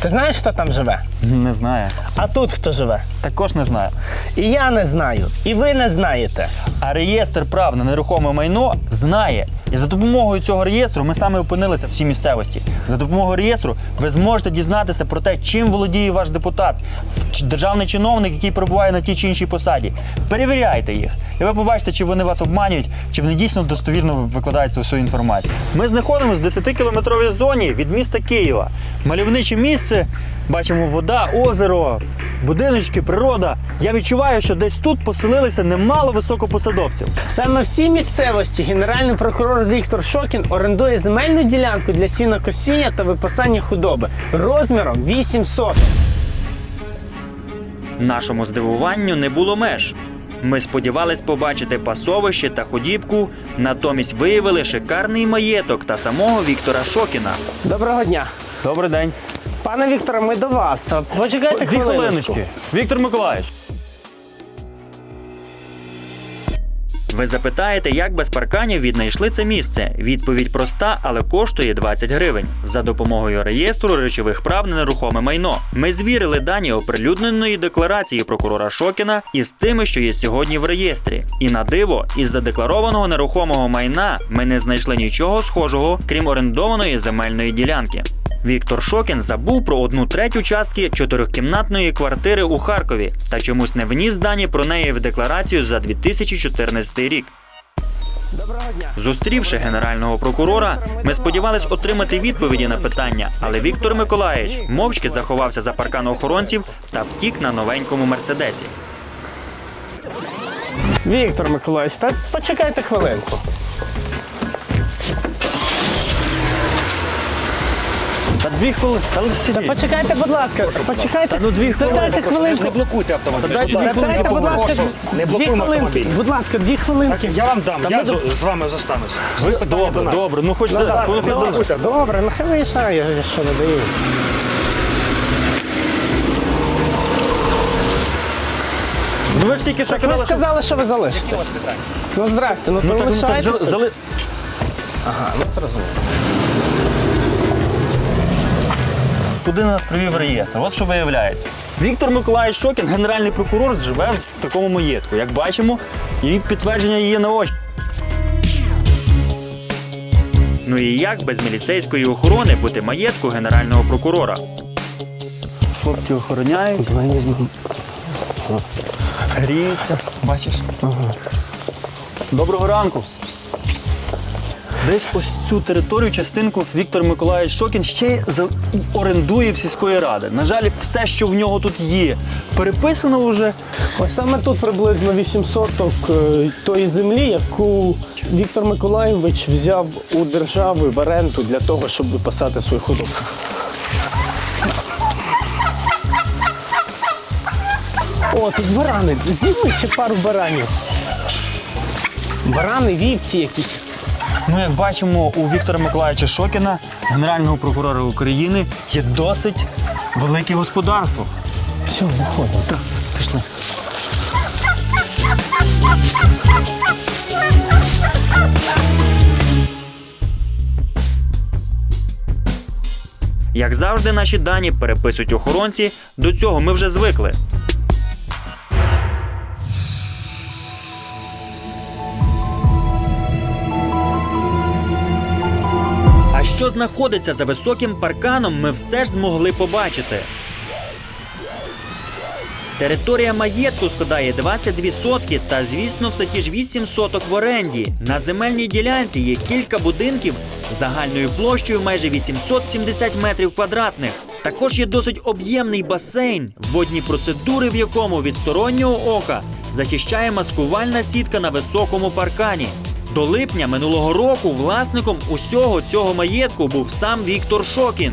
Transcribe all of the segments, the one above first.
Ти знаєш, хто там живе? Не знаю. А тут хто живе? Також не знаю. І я не знаю, і ви не знаєте. А реєстр прав на нерухоме майно знає. І за допомогою цього реєстру ми саме опинилися в цій місцевості. За допомогою реєстру ви зможете дізнатися про те, чим володіє ваш депутат, державний чиновник, який перебуває на тій чи іншій посаді. Перевіряйте їх, і ви побачите, чи вони вас обманюють, чи вони дійсно достовірно викладають цю всю інформацію. Ми знаходимося в 10-кілометровій зоні від міста Києва. Мальовниче місце. Бачимо вода, озеро, будиночки, природа. Я відчуваю, що десь тут поселилися немало високопосадовців. Саме в цій місцевості генеральний прокурор Віктор Шокін орендує земельну ділянку для сінокосіння та випасання худоби розміром 8 соток. Нашому здивуванню не було меж. Ми сподівались побачити пасовище та худібку, натомість виявили шикарний маєток та самого Віктора Шокіна. Доброго дня. Добрий день. Пане Вікторе, ми до вас. Почекайте Дві хвилиночку. хвилиночки. Віктор Миколаївич. Ви запитаєте, як без парканів віднайшли це місце? Відповідь проста, але коштує 20 гривень. За допомогою реєстру речових прав на нерухоме майно. Ми звірили дані оприлюдненої декларації прокурора Шокіна із тими, що є сьогодні в реєстрі. І на диво, із задекларованого нерухомого майна ми не знайшли нічого схожого, крім орендованої земельної ділянки. Віктор Шокін забув про одну третю частки чотирьохкімнатної квартири у Харкові та чомусь не вніс дані про неї в декларацію за 2014 рік. Зустрівши генерального прокурора, ми сподівались отримати відповіді на питання, але Віктор Миколаївич мовчки заховався за паркан охоронців та втік на новенькому мерседесі. Віктор Миколаївич, та почекайте хвилинку. Та дві хвилини, та Та сидіть. почекайте, будь ласка, почекайте. ну, дві Та хвилини, Дайте хвилинку. Не блокуйте автомобіль. Та дайте будь дві ласка. хвилинки Дайте, будь ласка, Прошу, не дві блокуємо хвилинки. автомобіль. Будь ласка, дві хвилинки. Я вам дам, Та я з, з вами зостанусь. Ви до Добре, нас. добре, ну хоч Ну, за ну, хоч за-. Добре, нехай вирішає, я я що не даю. Ну ви ж тільки що Так ви казали, що сказали, що ви залишите. Які у вас питання? Ну здрасте, ну то Ну, так, ну, лишайтеся. зали- Ага, ну зрозуміло. Куди нас привів реєстр? От що виявляється. Віктор Миколаївич Шокін, генеральний прокурор, живе в такому маєтку. Як бачимо, і підтвердження є на очі. Ну і як без міліцейської охорони бути маєтку генерального прокурора? Хлопці охороняють, Давай візьмемо. гріються. Бачиш? Доброго ранку. Десь ось цю територію, частинку Віктор Миколаївич Шокін ще й орендує в сільської ради. На жаль, все, що в нього тут є, переписано вже. Ось саме тут приблизно 8 соток е, тої землі, яку Віктор Миколаєвич взяв у держави в оренду для того, щоб випасати свою худобу. О, тут барани. Зніми ще пару баранів. Барани, вівці якісь. Ну, як бачимо, у Віктора Миколаївича Шокіна, генерального прокурора України, є досить велике господарство. Все, виходимо. Так, пішли. Як завжди, наші дані переписують охоронці. До цього ми вже звикли. Що знаходиться за високим парканом, ми все ж змогли побачити. Територія маєтку складає 22 сотки та, звісно, все ті ж 8 соток в оренді. На земельній ділянці є кілька будинків загальною площею майже 870 метрів квадратних. Також є досить об'ємний басейн, водні процедури в якому від стороннього ока захищає маскувальна сітка на високому паркані. До липня минулого року власником усього цього маєтку був сам Віктор Шокін.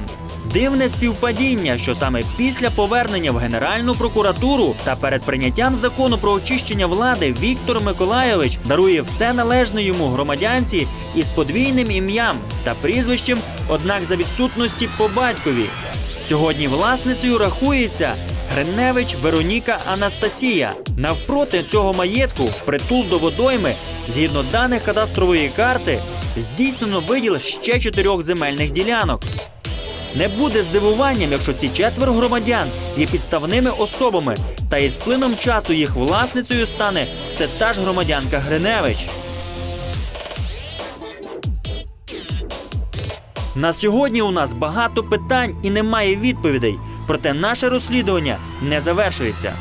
Дивне співпадіння, що саме після повернення в Генеральну прокуратуру та перед прийняттям закону про очищення влади Віктор Миколайович дарує все належне йому громадянці із подвійним ім'ям та прізвищем, однак за відсутності по батькові. Сьогодні власницею рахується Гриневич Вероніка Анастасія. Навпроти цього маєтку, впритул до водойми, згідно даних кадастрової карти, здійснено виділ ще чотирьох земельних ділянок. Не буде здивуванням, якщо ці четверо громадян є підставними особами, та із плином часу їх власницею стане все та ж громадянка Гриневич. На сьогодні у нас багато питань і немає відповідей. Проте наше розслідування не завершується.